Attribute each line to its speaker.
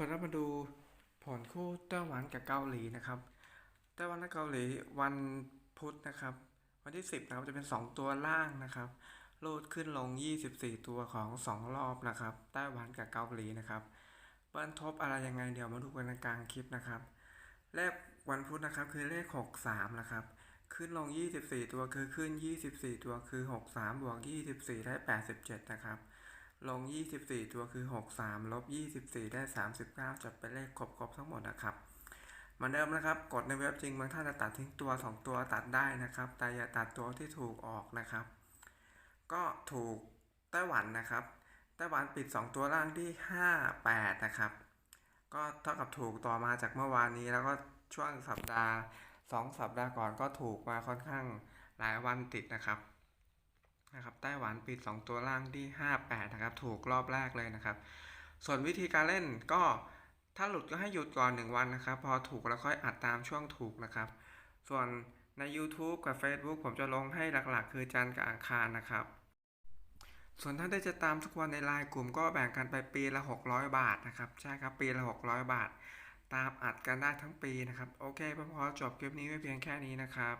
Speaker 1: ส่วนเรามาดูผลคู่ไต้หวันกับเกาหลีนะครับไต้หวันและเกาหลีวันพุธนะครับ วันที่ 10นะครับจะเป็น 2 ตัวล่างนะครับโลดขึ้นลง 24 ตัวของ 2 รอบนะครับไต้หวันกับเกาหลีนะครับเปิ้ลทบอะไรยังไงเดี๋ยวมาดูกันในกลางคลิปนะครับเลขวันพุธนะครับคือเลข 63 นะครับ ขึ้นลง 24 ตัวคือขึ้น 24 ตัวคือ 63 บวก 24 ได้ 87 นะครับ ลง 24 ตัวคือ 63 ลบ 24 ได้ 39จะเป็นเลขครบๆทั้งหมดนะครับเหมือนเดิมนะครับ กดในเว็บจริงบางท่านจะตัดทิ้งตัว 2 ตัวตัดได้นะครับ แต่อย่าตัดตัวที่ถูกออกนะครับ ก็ถูกไต้หวันนะครับ ไต้หวันปิด 2 ตัวล่างที่ 58 นะครับ ก็เท่ากับถูกต่อมาจากเมื่อวานนี้ แล้วก็ช่วงสัปดาห์ 2 สัปดาห์ก่อนก็ถูกมาค่อนข้างหลายวันติดนะครับ นะครับไต้หวันปิด 2 ตัวล่างที่ 58 นะครับ ถูกรอบแรกเลยนะครับ ส่วนวิธีการเล่นก็ถ้าหลุดก็ให้หยุดก่อน 1 วันนะครับ พอถูกแล้วค่อยอัดตามช่วงถูกนะครับ ส่วนใน YouTube กับ Facebook ผมจะลงให้หลักๆ คือจันทร์กับอังคารนะครับ ส่วนถ้าได้จะตามทุกวันในไลน์กลุ่มก็แบ่งกันไปปีละ 600 บาทนะครับใช่ครับปีละ 600 บาท ตามอัดกันได้ทั้งปีนะครับ โอเคพอจบคลิปนี้ไว้เพียงแค่นี้นะครับ